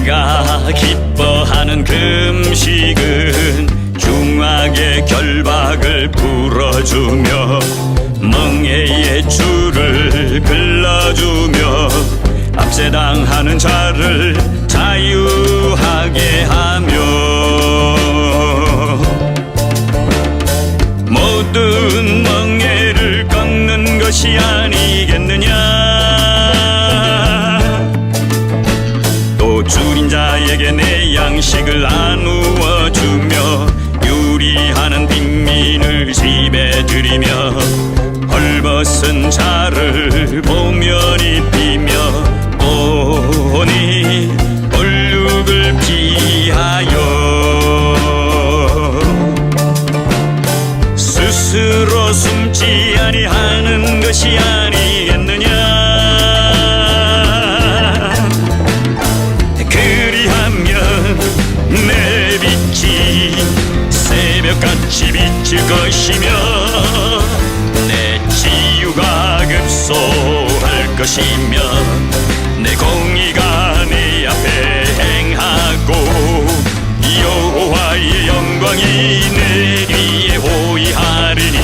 내가 기뻐하는 금식은 중앙의 결박을 풀어주며 멍에의 줄을 끌어주며 압세당하는 자를 자유하게 하며 모든 멍에를 꺾는 것이 아니 자에게 내 양식을 나누어 주며 유리하는 빈민을 집에 들이며 헐벗은 자를 보면 입히며 오니 얼룩을 피하여 스스로 숨지 아니하는 것이 아니겠느냐 비칠 것이며 내 치유가 급소할 것이며 내 공의가 내 앞에 행하고 여호와의 영광이 내 뒤에 호위하리니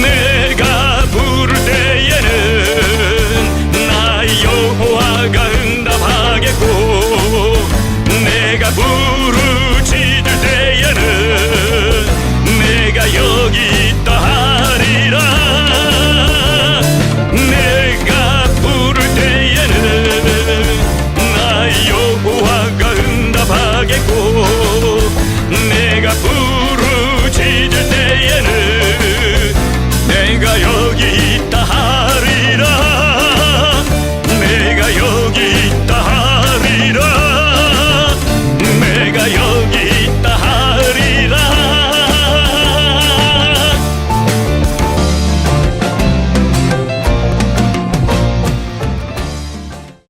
내